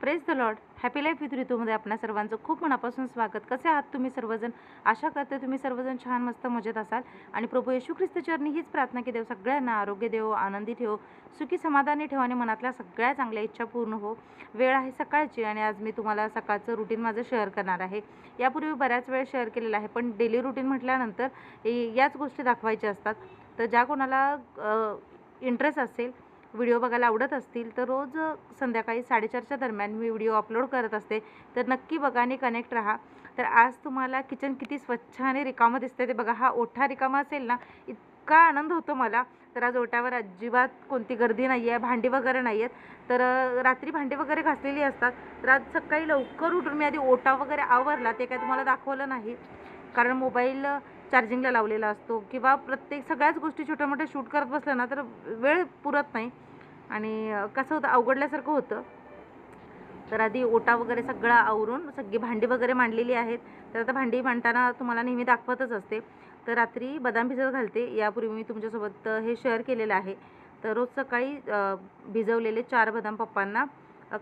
Press the lord happy life with ऋतूमध्ये आपणा सर्वांचं खूप मनापासून स्वागत. कसे आहात तुम्ही सर्वजण? आशा करते तुम्ही सर्वजण छान मस्त मजेत असाल. आणि प्रभू येशू ख्रिस्त चरणी हीच प्रार्थना की देव सगळ्यांना आरोग्य देव आनंदी ठेव सुखी समाधानी ठेव आणि मनातल्या सगळ्या चांगल्या इच्छा पूर्ण हो. वेळ आहे सकाळची आणि आज मी तुम्हाला सकाळचं रुटीन माझं शेअर करणार आहे. यापूर्वी बऱ्याच वेळ शेअर केलेलं आहे पण डेली रुटीन म्हटल्यानंतर याच गोष्टी दाखवायच्या असतात. तर ज्या कोणाला इंटरेस्ट असेल व्हिडिओ बघायला आवडत असतील तर रोज संध्याकाळी साडेचारच्या दरम्यान मी व्हिडिओ अपलोड करत असते. तर नक्की बघा आणि कनेक्ट राहा. तर आज तुम्हाला किचन किती स्वच्छ आणि रिकामं दिसते ते बघा. हा ओठा रिकामा असेल ना इतका आनंद होतो मला. तर आज ओट्यावर अजिबात कोणती गर्दी नाही आहे भांडी वगैरे नाही आहेत तर रात्री भांडी वगैरे घासलेली असतात. तर आज सकाळी लवकर उठून मी आधी ओटा वगैरे आवरला ते काय तुम्हाला दाखवलं नाही. कारण मोबाईल चार्जिंगला लावलेला असतो किंवा प्रत्येक सगळ्याच गोष्टी छोट्या मोठ्या शूट करत बसल्या ना तर वेळ पुरत नाही. आणि कसं होतं अवघडल्यासारखं होतं. तर आधी ओटा वगैरे सगळा आवरून सगळी भांडी वगैरे मांडलेली आहेत. तर आता भांडी मांडताना तुम्हाला नेहमी दाखवतच असते. तर रात्री बदाम भिजत घालते. यापूर्वी मी तुमच्यासोबत हे शेअर केलेलं आहे. तर रोज सकाळी भिजवलेले चार बदाम पप्पांना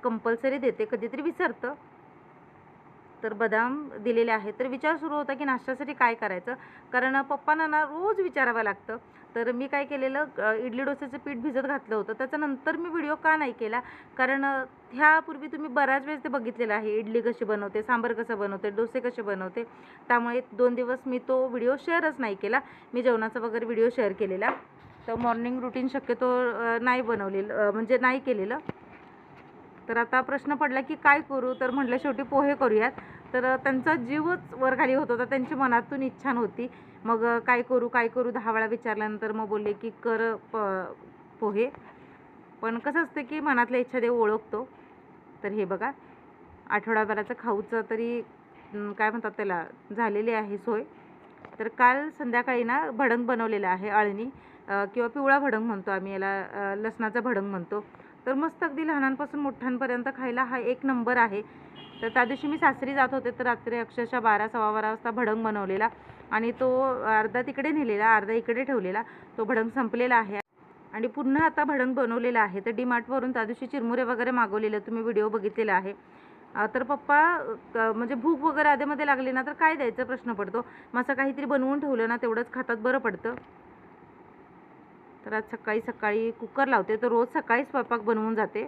कंपल्सरी देते. कधीतरी विसरतं. तर बदाम दिलेले आहेत. तर विचार सुरू होता की नाश्त्यासाठी काय करायचं? कारण पप्पांना ना रोज विचारावं लागतं. तर मी काय केलेलं इडली डोस्याचं पीठ भिजत घातलं होतं. त्याच्यानंतर मी व्हिडिओ का नाही केला? कारण ह्यापूर्वी तुम्ही बऱ्याच वेळेस ते बघितलेलं आहे. इडली कशी बनवते सांबार कसं बनवते डोसे कसे बनवते. त्यामुळे दोन दिवस मी तो व्हिडिओ शेअरच नाही केला. मी जेवणाचा वगैरे व्हिडिओ शेअर केलेला. तर मॉर्निंग रुटीन शक्यतो नाही बनवलेलं म्हणजे नाही केलेलं. तर आता प्रश्न पडला की काय करू? तर म्हटलं शेवटी पोहे करूयात. तर त्यांचा जीवच वरखाली होत होता. त्यांची मनातून इच्छा नव्हती. मग काय करू काय करू? दहा वेळा विचारल्यानंतर मग बोलले की कर प पोहे. पण कसं असतं की मनातल्या इच्छा देव ओळखतो. तर हे बघा. आठवडाभराचं खाऊचं तरी काय म्हणतात त्याला? झालेली आहे सोय. तर काल संध्याकाळी ना भडंग बनवलेलं आहे अळणी. किंवा पिवळा भडंग म्हणतो आम्ही याला. लसणाचा भडंग म्हणतो. तर मस्त अगदी लहानांपासून मोठ्यांपर्यंत खायला हा एक नंबर आहे. तर त्या दिवशी मी सासरी जात होते तर रात्री अक्षरशः बारा सव्वा बारा वाजता भडंग बनवलेला आणि तो अर्धा तिकडे नेलेला अर्धा इकडे ठेवलेला. तो भडंग संपलेला आहे. आणि पुन्हा आता भडंग बनवलेला आहे. तर डीमार्टवरून त्या दिवशी चिरमुरे वगैरे मागवलेले तुम्ही व्हिडिओ बघितलेला आहे. तर पप्पा म्हणजे भूक वगैरे आधेमध्ये लागली ना तर काय द्यायचा? प्रश्न पडतो. मग असं काहीतरी बनवून ठेवलं ना तेवढंच खातात बरं पडतं. तर आज सकाळी सकाळी कुकर लावते तर रोज सकाळी स्वयंपाक बनवून जाते.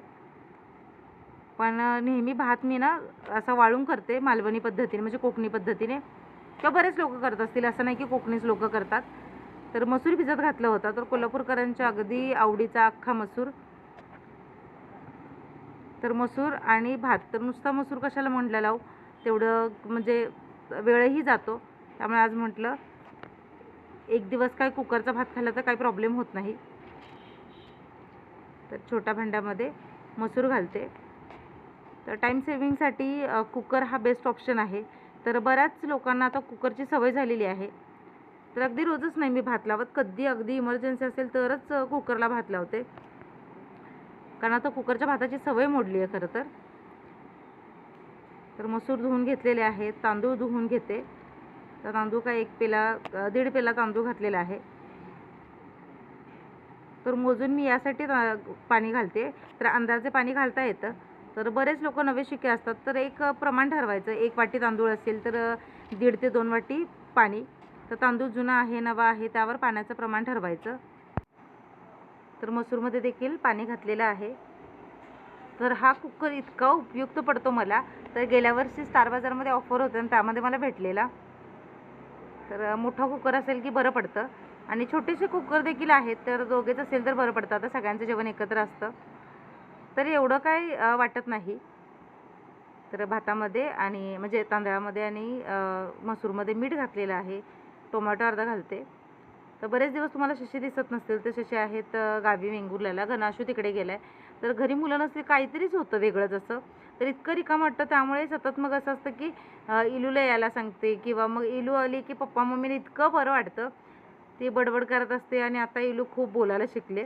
पण नेहमी भात मी ना असा वाळून करते मालवणी पद्धतीने म्हणजे कोकणी पद्धतीने. किंवा बरेच लोक करत असतील असं नाही की कोकणीच लोक करतात. तर मसूर भिजत घातला होता तर कोल्हापूरकरांच्या अगदी आवडीचा अख्खा मसूर. तर मसूर आणि भात तर नुसता मसूर कशाला म्हटलं लावू? तेवढं म्हणजे वेळही जातो. त्यामुळे आज म्हटलं एक दिवस काय कुकरचा भात खाल्ला तर काही प्रॉब्लेम होत नाही. तर छोट्या भांड्यामध्ये मसूर घालते. तर टाईम सेविंगसाठी कुकर हा बेस्ट ऑप्शन आहे. तर बऱ्याच लोकांना आता कुकरची सवय झालेली आहे. तर अगदी रोजच नाही मी भात लावत. कधी अगदी इमर्जन्सी असेल तरच कुकरला भात लावते. कारण आता कुकरच्या भाताची सवय मोडली आहे खरं तर. तर मसूर धुवून घेतलेले आहेत तांदूळ धुवून घेते. तर तांदूळ काय एक पेला दीड पेला तांदूळ घातलेला आहे. तर मोजून मी यासाठी पाणी घालते. तर अंदाजे पाणी घालता येतं. तर बरेच लोक नवे शिके असतात. तर एक प्रमाण ठरवायचं. एक वाटी तांदूळ असेल तर दीड ते दोन वाटी पाणी. तर तांदूळ जुना आहे नवा आहे त्यावर पाण्याचं प्रमाण ठरवायचं. तर मसूरमध्ये देखील पाणी घातलेलं आहे. तर हा कुकर इतका उपयुक्त पडतो मला. तर गेल्या वर्षी स्टार बाजारमध्ये ऑफर होतं आणि त्यामध्ये मला भेटलेला. तर मोठा कुकर असेल की बरं पडतं. आणि छोटेसे कुकर देखील आहेत तर दोघेच असेल तर बरं पडतं. आता सगळ्यांचं जेवण एकत्र असतं. तर एवढं काही वाटत नाही. तर भातामध्ये आणि म्हणजे तांदळामध्ये आणि मसूरमध्ये मीठ घातलेलं आहे. टोमॅटो अर्धा घालते. तर बरेच दिवस तुम्हाला शशी दिसत नसतील तर शशी आहेत गावी वेंगुर्ल्याला. घनाशू तिकडे गेला आहे तर घरी मुलं नसतील काहीतरीच होतं वेगळंच असं. तर इतकं रिकाम वाटतं. त्यामुळे सतत मग असं असतं की इलूला यायला सांगते किंवा मग इलू आली की पप्पा मम्मीने इतकं बरं वाटतं. ती बडबड करत असते आणि आता इलू खूप बोलायला शिकले.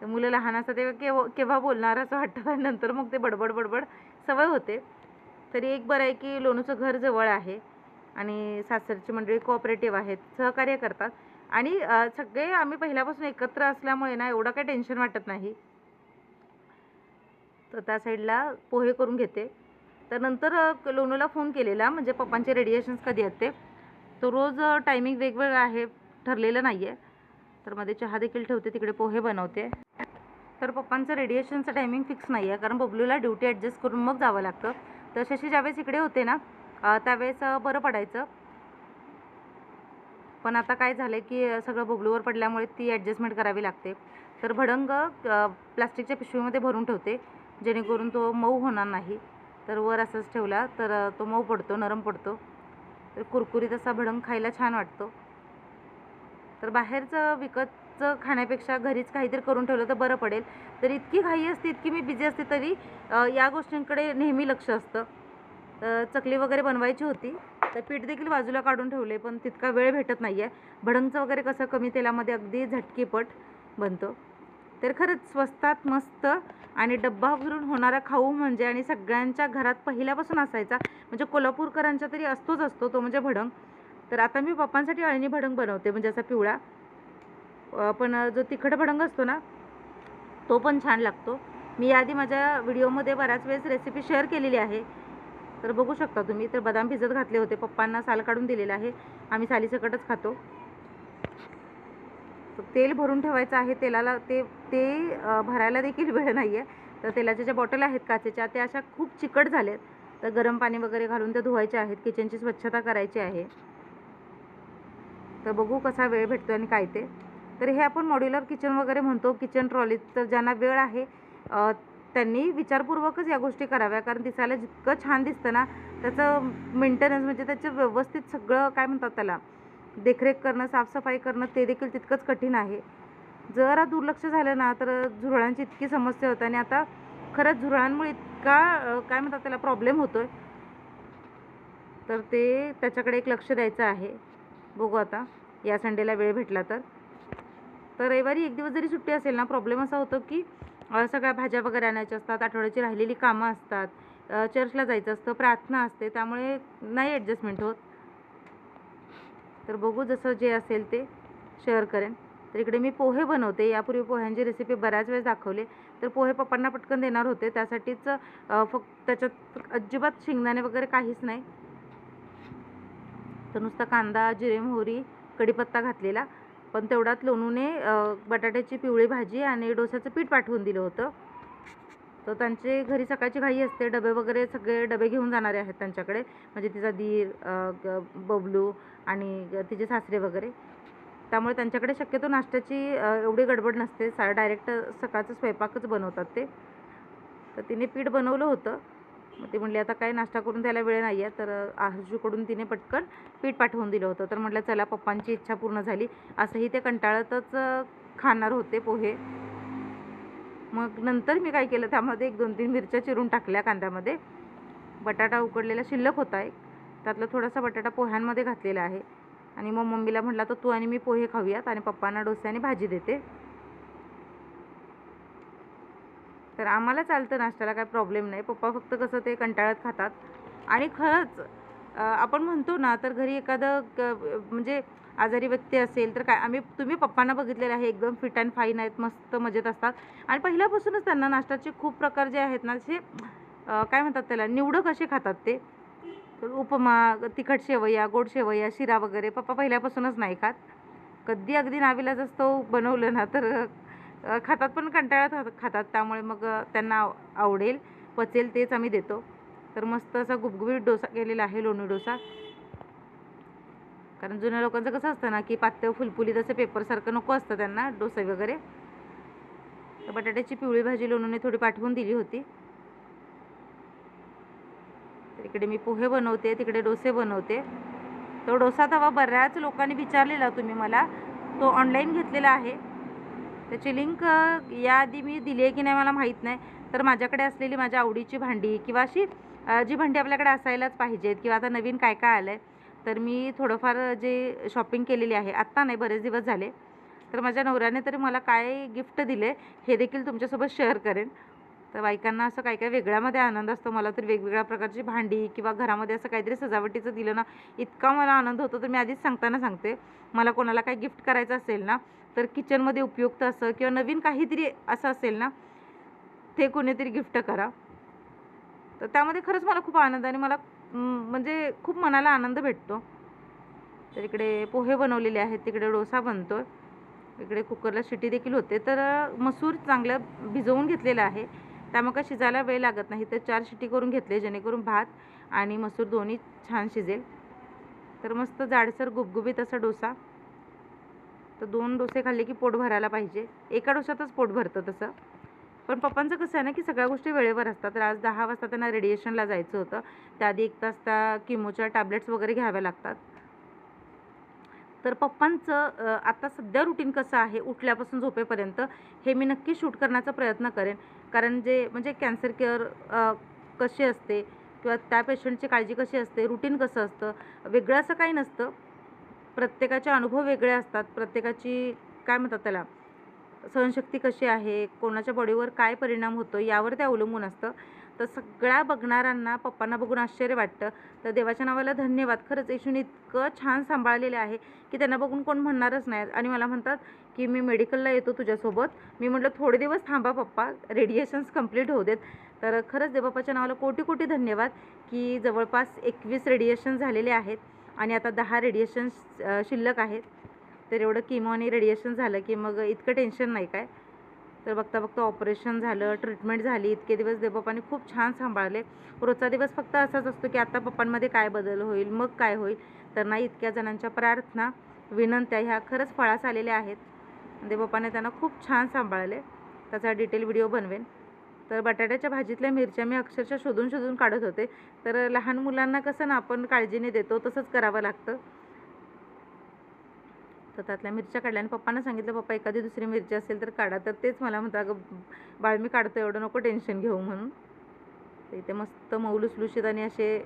तर मुलं लहान असतात तेव्हा केव्हा केव्हा बोलणार असं वाटतं. आणि नंतर मग ते बडबड बडबड सवय होते. तरी एक बरं आहे की लोणूचं घर जवळ आहे आणि सासरची मंडळी कोऑपरेटिव्ह आहेत सहकार्य करतात. आणि सगळे आम्ही पहिल्यापासून एकत्र असल्यामुळे ना एवढं काही टेन्शन वाटत नाही. तर त्या साईडला पोहे करून घेते. तर नंतर लोनूला लोणूला फोन केलेला म्हणजे पप्पांचे रेडिएशन्स कधी आहेत ते. तो रोज टायमिंग वेगवेगळं आहे ठरलेलं नाही आहे तर मध्ये चहा देखील ठेवते तिकडे पोहे बनवते. तर पप्पांचं रेडिएशनचं टायमिंग फिक्स नाही आहे कारण बबलूला ड्युटी ॲडजस्ट करून मग जावं लागतं. तर शशी ज्यावेळेस इकडे होते ना त्यावेळेस बरं पडायचं. पण आता काय झालं की सगळं बबलूवर पडल्यामुळे ती ॲडजस्टमेंट करावी लागते. तर भडंग प्लास्टिकच्या पिशवीमध्ये भरून ठेवते. जेणेकरून तो मऊ होणार नाही. तर वर असंच ठेवला तर तो मऊ पडतो नरम पडतो. तर कुरकुरीत असा भडंग खायला छान वाटतो. तर बाहेरचं विकतचं खाण्यापेक्षा घरीच काहीतरी करून ठेवलं तर बरं पडेल. तर इतकी घाई असते इतकी मी बिझी असते तरी या गोष्टींकडे नेहमी लक्ष असतं. तर चकली वगैरे बनवायची होती तर पीठ देखील बाजूला काढून ठेवले पण तितका वेळ भेटत नाही आहे भडंगचं वगैरे कसं कमी तेलामध्ये अगदी झटकीपट बनतो. तर खरंच स्वस्तात मस्त आणि डब्बा भरून होणारा खाऊ म्हणजे आणि सगळ्यांच्या घरात पहिल्यापासून असायचा म्हणजे कोल्हापूरकरांच्या तरी असतोच असतो तो म्हणजे भडंग. तर आता मी पप्पांसाठी अळणी भडंग बनवते म्हणजे असा पिवळा. पण जो तिखट भडंग असतो ना तो पण छान लागतो. मी याआधी माझ्या व्हिडिओमध्ये बऱ्याच वेळेस रेसिपी शेअर केलेली आहे. तर बघू शकता तुम्ही तर बदाम भिजत घातले होते पप्पांना साल काढून दिलेलं आहे. आम्ही सालीसकटच खातो. तेल भरून ठेवायचं आहे तेलाला ते ते भरायला देखील वेळ नाही आहे तर तेलाच्या ज्या बॉटल आहेत काचेच्या त्या अशा खूप चिकट झाल्यात. तर गरम पाणी वगैरे घालून त्या धुवायच्या आहेत किचनची स्वच्छता करायची आहे. तर बघू कसा वेळ भेटतो आणि काय ते. तर हे आपण मॉड्युलर किचन वगैरे म्हणतो किचन ट्रॉलीत तर ज्यांना वेळ आहे त्यांनी विचारपूर्वकच या गोष्टी कराव्या. कारण दिसायला जितकं छान दिसतं ना त्याचं मेंटेनन्स म्हणजे त्याचं व्यवस्थित सगळं काय म्हणतात त्याला देखरेख करणं साफसफाई करणं ते देखील तितकंच कठीण आहे. जरा दुर्लक्ष झालं ना तर झुरळांची इतकी समस्या होते आणि आता खरंच झुरळांमुळे इतका काय म्हणतात त्याला प्रॉब्लेम होतो आहे तर ते त्याच्याकडे एक लक्ष द्यायचं आहे. बघू आता या संडेला वेळ भेटला तर. तर रविवारी एक दिवस जरी सुट्टी असेल ना प्रॉब्लेम असा होतो की सगळ्या भाज्या वगैरे आणायच्या असतात आठवड्याची राहिलेली कामं असतात चर्चला जायचं असतं प्रार्थना असते त्यामुळे नाही ॲडजस्टमेंट होत. तर बघू जसं जे असेल ते शेअर करेन. तर इकडे मी पोहे बनवते. यापूर्वी पोह्यांची रेसिपी बऱ्याच वेळेस दाखवली. तर पोहे पप्पांना पटकन देणार होते. त्यासाठीच फक्त त्याच्यात अजिबात शेंगदाणे वगैरे काहीच नाही. तर नुसता कांदा जिरे मोहरी कढीपत्ता घातलेला. पण तेवढ्यात लोणूने बटाट्याची पिवळी भाजी आणि डोस्याचं पीठ पाठवून दिलं होतं. तर त्यांचे घरी सकाळची घाई असते. डबे वगैरे सगळे डबे घेऊन जाणारे आहेत त्यांच्याकडे. म्हणजे तिचा धीर ग- बबलू आणि ग- तिचे सासरे वगैरे. त्यामुळे त्यांच्याकडे शक्यतो नाश्त्याची एवढी गडबड नसते. सा डायरेक्ट सकाळचं स्वयंपाकच बनवतात ते. तर तिने पीठ बनवलं होतं. मग ती म्हणली आता काय नाश्ता करून द्यायला वेळ नाही आहे. तर आरजूकडून तिने पटकन पीठ पाठवून दिलं होतं. तर म्हटलं चला पप्पांची इच्छा पूर्ण झाली. असंही ते कंटाळतच खाणार होते पोहे. मग नंतर मी काय केलं त्यामध्ये एक दोन तीन मिरच्या चिरून टाकल्या कांद्यामध्ये. बटाटा उकडलेला शिल्लक होता एक. त्यातला थोडासा बटाटा पोह्यांमध्ये घातलेला आहे. आणि मग मम्मीला म्हटलं तर तू आणि मी पोहे खाऊयात आणि पप्पांना डोसे आणि भाजी देते. तर आम्हाला चालतं नाश्त्याला काय प्रॉब्लेम नाही. पप्पा फक्त कसं ते कंटाळत खातात. आणि खरंच आपण म्हणतो ना तर घरी एखादं क- म्हणजे आजारी व्यक्ती असेल तर काय आम्ही तुम्ही पप्पांना बघितलेलं आहे एकदम फिट अँड फाईन आहेत मस्त मजेत असतात. आणि पहिल्यापासूनच त्यांना नाश्त्याचे खूप प्रकार जे आहेत ना असे काय म्हणतात त्याला निवडक असे खातात ते. तर उपमा तिखट शेवया गोड शेवया शिरा वगैरे पप्पा पहिल्यापासूनच नाही खात. कधी अगदी नाविलाच असतो बनवलं ना तर खातात पण कंटाळ्यात खातात त्यामुळे मग त्यांना आवडेल पचेल तेच आम्ही देतो. तर मस्त असा गुबगुबीत डोसा केलेला आहे लोणी डोसा. कारण जुन्या लोकांचं कसं असतं ना की पातळ फुलफुलीत असं पेपरसारखं नको असतं त्यांना डोसे वगैरे. तर बटाट्याची पिवळी भाजी लोणूने थोडी पाठवून दिली होती. तर इकडे मी पोहे बनवते तिकडे डोसे बनवते. तो डोसा तवा बऱ्याच लोकांनी विचारलेला तुम्ही मला. तो ऑनलाईन घेतलेला आहे. त्याची लिंक याआधी मी दिली आहे की नाही मला माहीत नाही. तर माझ्याकडे असलेली माझ्या आवडीची भांडी किंवा अशी जी भांडी आपल्याकडे असायलाच पाहिजेत किंवा आता नवीन काय काय आलं आहे तर मी थोडंफार जे शॉपिंग केलेली आहे आत्ता नाही बरेच दिवस झाले. तर माझ्या नवऱ्याने तरी मला काय गिफ्ट दिले हे देखील तुमच्यासोबत शेअर करेन. तर बायकांना असं काय काय वेगळ्यामध्ये आनंद असतो. मला तर वेगवेगळ्या प्रकारची भांडी किंवा घरामध्ये असं काहीतरी सजावटीचं दिलं ना इतका मला आनंद होतो. तर मी आधीच सांगताना सांगते मला कोणाला काय गिफ्ट करायचं असेल ना तर किचनमध्ये उपयुक्त असं किंवा नवीन काहीतरी असं असेल ना ते कोणीतरी गिफ्ट करा. तर त्यामध्ये खरंच मला खूप आनंद आणि मला म्हणजे खूप मनाला आनंद भेटतो. तर इकडे पोहे बनवलेले आहेत तिकडे डोसा बनतो इकडे कुकरला शिटी देखील होते. तर मसूर चांगलं भिजवून घेतलेलं आहे. त्यामुळे काय शिजायला वेळ लागत नाही. तर चार शिटी करून घेतले जेणेकरून भात आणि मसूर दोन्ही छान शिजेल. तर मस्त जाडसर गुबगुबीत असा डोसा. तर दोन डोसे खाल्ले की पोट भरायला पाहिजे. एका डोशातच पोट भरतं तसं. पण पप्पांचं कसं आहे ना की सगळ्या गोष्टी वेळेवर असतात. तर आज दहा वाजता त्यांना रेडिएशनला जायचं होतं. त्याआधी एक तास त्या किमोच्या टॅबलेट्स वगैरे घ्याव्या लागतात. तर पप्पांचं आता सध्या रुटीन कसं आहे? उठल्यापासून झोपेपर्यंत हे मी नक्की शूट करण्याचा प्रयत्न करेन. कारण जे म्हणजे कॅन्सर केअर कशी असते किंवा त्या पेशंटची काळजी कशी असते रुटीन कसं असतं वेगळं असं काही नसतं. प्रत्येकाचे अनुभव वेगळे असतात. प्रत्येकाची काय म्हणतात त्याला? सहनशक्ती कशी आहे कोणाच्या बॉडीवर काय परिणाम होतो यावर ते अवलंबून असतं. तर सगळ्या बघणाऱ्यांना पप्पांना बघून आश्चर्य वाटतं. तर देवाच्या नावाला धन्यवाद. खरंच येशून इतकं छान सांभाळलेलं आहे की त्यांना बघून कोण म्हणणारच नाही. आणि मला म्हणतात की मी मेडिकलला येतो तुझ्यासोबत. मी म्हटलं थोडे दिवस थांबा पप्पा. रेडिएशन्स कंप्लीट होऊ देत. तर खरंच देवबापाच्या नावाला कोटी कोटी धन्यवाद की जवळपास एकवीस रेडिएशन झालेले आहेत. आणि आता दहा रेडिएशन्स शिल्लक आहेत. तर एवढं किमो आणि रेडिएशन झालं की मग इतकं टेन्शन नाही काय? तर बघता बघता ऑपरेशन झालं ट्रीटमेंट झाली इतके दिवस देवबापाने खूप छान सांभाळले. रोजचा दिवस फक्त असाच असतो की आता पप्पांमध्ये काय बदल होईल मग काय होईल? तर नाही इतक्या जणांच्या प्रार्थना विनंत्या ह्या खरंच फळास आलेल्या आहेत. देवबापाने त्यांना खूप छान सांभाळले. त्याचा डिटेल व्हिडिओ बनवेन. तर बटाट्याच्या भाजीतल्या मिरच्या मी अक्षरशः शोधून शोधून काढत होते. तर लहान मुलांना कसं ना आपण काळजीने देतो तसंच करावं लागतं. तर त्यातल्या मिरच्या काढल्या. आणि पप्पांना सांगितलं पप्पा एखादी दुसरी मिरची असेल तर काढा. तर तेच मला म्हणतात अगं बाळ मी काढतो एवढं नको टेन्शन घेऊ म्हणून. तर इथे मस्त मऊलुसलुशीत आणि असे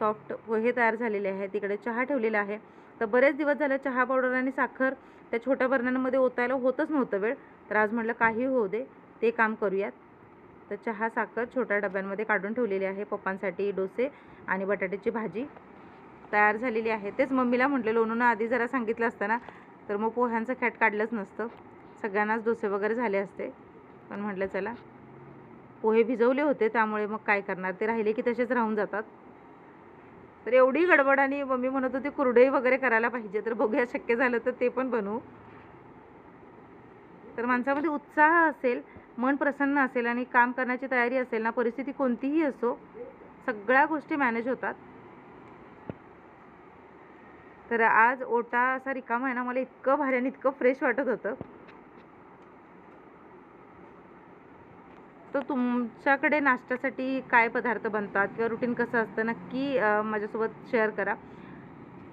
सॉफ्ट पोहे तयार झालेले आहेत. तिकडे चहा ठेवलेला आहे. तर बरेच दिवस झालं चहा पावडर आणि साखर त्या छोट्या बर्ण्यांमध्ये ओतायला होतच नव्हतं वेळ. तर आज म्हटलं काही होऊ दे ते काम करूयात. तर चहा साखर छोट्या डब्यांमध्ये काढून ठेवलेली आहे पप्पांसाठी डोसे आणि बटाट्याची भाजी. तयार झालेली आहे. तेच मम्मीला म्हटलं लोणून आधी जरा सांगितलं असतं ना तर मग पोह्यांचं खॅट काढलंच नसतं. सगळ्यांनाच डोसे वगैरे झाले असते. पण म्हटलं चला. पोहे भिजवले होते त्यामुळे मग काय करणार? ते राहिले की तसेच राहून जातात. तर एवढी गडबड आणि मम्मी म्हणत होती कुरडई वगैरे करायला पाहिजे तर बघूया शक्य झालं तर ते पण बनवू. तर माणसामध्ये उत्साह असेल मन प्रसन्न असेल आणि काम करण्याची तयारी असेल ना परिस्थिती कोणतीही असो सगळ्या गोष्टी मॅनेज होतात. तर आज ओटा असा रिकामा आहे ना मला इतकं भारी आणि इतकं फ्रेश वाटत होतं. तर तुमच्याकडे नाश्त्यासाठी काय पदार्थ बनतात किंवा रुटीन कसं असतं नक्की माझ्यासोबत शेअर करा.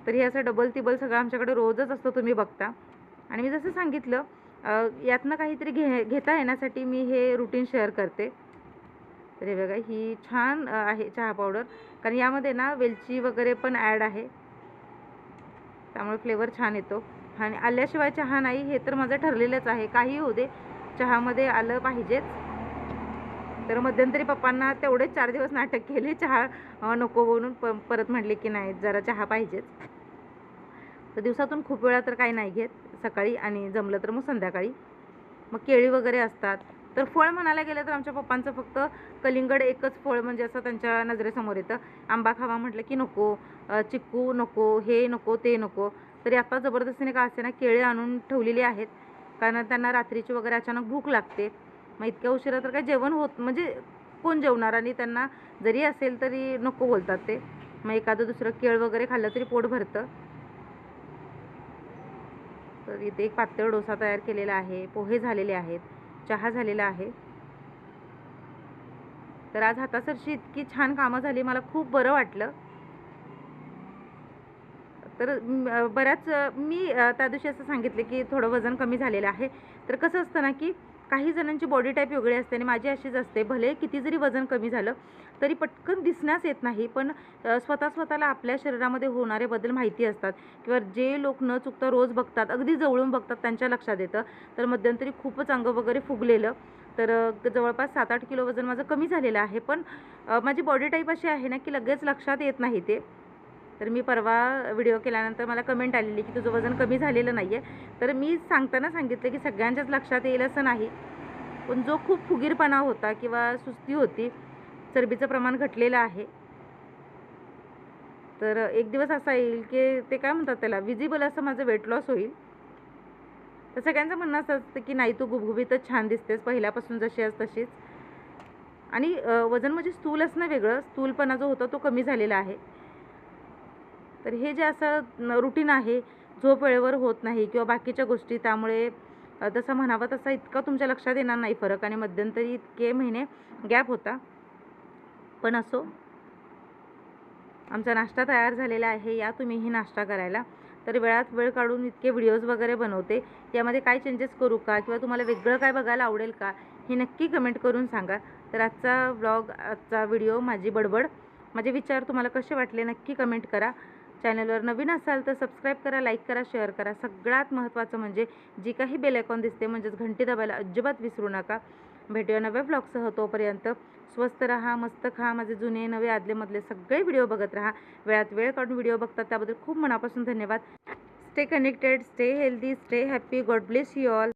तर हे असं डबल तिबल सगळं आमच्याकडे रोजच असतं तुम्ही बघता. आणि मी जसं सांगितलं यातनं काहीतरी घे घेता येण्यासाठी मी हे रुटीन शेअर करते. तर हे बघा ही छान आहे चहा पावडर कारण यामध्ये ना वेलची वगैरे पण ॲड आहे. त्यामुळे फ्लेवर छान येतो. आणि आल्याशिवाय चहा नाही हे तर माझं ठरलेलंच आहे. काही होऊ दे चहामध्ये आलं पाहिजेच. तर मध्यंतरी पप्पांना तेवढेच चार दिवस नाटक केले चहा नको म्हणून प परत म्हटले की नाही जरा चहा पाहिजेच. तर दिवसातून खूप वेळा तर काही नाही घेत सकाळी आणि जमलं तर मग संध्याकाळी. मग केळी वगैरे असतात. तर फळ म्हणायला गेलं तर आमच्या पप्पांचं फक्त कलिंगड एकच फळ म्हणजे असं त्यांच्या नजरेसमोर येतं. आंबा खावा म्हटलं की नको चिक्कू नको हे नको ते नको. तरी आता जबरदस्तीने का असे ना केळे आणून ठेवलेली आहेत. कारण त्यांना रात्रीची वगैरे अचानक भूक लागते. मग इतक्या उशिरा तर काय जेवण होत म्हणजे कोण जेवणार? आणि त्यांना जरी असेल तरी नको बोलतात ते. मग एखादं दुसरं केळ वगैरे खाल्लं तरी पोट भरतं. तर इथे एक पातळ डोसा तयार केलेला आहे पोहे झालेले आहेत. चहा झालेला आहे. तर आज हातासरशी इतकी छान कामं झाली मला खूप बरं वाटलं. तर बऱ्याच मी त्या दिवशी असं सांगितलं की थोडं वजन कमी झालेलं आहे. तर कसं असतं ना की काही जणांची बॉडी टाईप वेगळी असते आणि माझी अशीच असते. भले किती जरी वजन कमी झालं तरी पटकन दिसण्यास येत नाही पण स्वतः स्वतःला आपल्या शरीरामध्ये होणारे बदल माहिती असतात. किंवा जे लोक न चुकता रोज बघतात अगदी जवळून बघतात त्यांच्या लक्षात येतं. तर मध्यंतरी खूपच अंग वगैरे फुगलेलं. तर जवळपास सात आठ किलो वजन माझं कमी झालेलं आहे. पण माझी बॉडी टाईप अशी आहे ना की लगेच लक्षात येत नाही ते. तर मी परवा व्हिडिओ केल्यानंतर मला कमेंट आलेली की तुझं वजन कमी झालेलं नाही आहे तर मी सांगताना सांगितलं की सगळ्यांच्याच लक्षात येईल असं नाही. पण जो खूप फुगीरपणा होता किंवा सुस्ती होती चरबीचं प्रमाण घटलेलं आहे. तर एक दिवस असा येईल की ते काय म्हणतात त्याला विजिबल असं माझं वेट लॉस होईल. तर सगळ्यांचं म्हणणं असं असतं की नाही तू गुबगुबीतच छान दिसतेस पहिल्यापासून जशी आहेस तशीच. आणि वजन म्हणजे स्थूल असणं वेगळं स्थूलपणा जो होता तो कमी झालेला आहे. तर हे जे असं रुटीन आहे झोप वेळेवर होत नाही किंवा बाकीच्या गोष्टी त्यामुळे तसं म्हणावं तसा इतका तुमच्या लक्षात येणार नाही फरक आणि मध्यंतरी इतके महिने गॅप होता. पण असो. आमचा नाश्ता तयार झालेला आहे या तुम्हीही नाश्ता करायला. तर वेळात वेळ काढून इतके व्हिडिओज वगैरे बनवते. यामध्ये काय चेंजेस करू का? किंवा तुम्हाला वेगळं काय बघायला आवडेल का? हे नक्की कमेंट करून सांगा. तर आजचा व्लॉग आजचा व्हिडिओ माझी बडबड. माझे विचार तुम्हाला कसे वाटले नक्की कमेंट करा. चॅनलवर नवीन असाल तर सबस्क्राईब करा लाईक करा शेअर करा. सगळ्यात महत्त्वाचं म्हणजे जी काही बेल आयकॉन दिसते म्हणजेच घंटी दाबायला अजिबात विसरू नका. भेटूया नव्या ब्लॉगसह तोपर्यंत. स्वस्त राहा मस्त खा माझे जुने नवे आदलेमधले सगळे व्हिडिओ बघत राहा. वेळात वेळ काढून व्हिडिओ बघतात त्याबद्दल खूप मनापासून धन्यवाद. Stay connected stay healthy stay happy god bless you all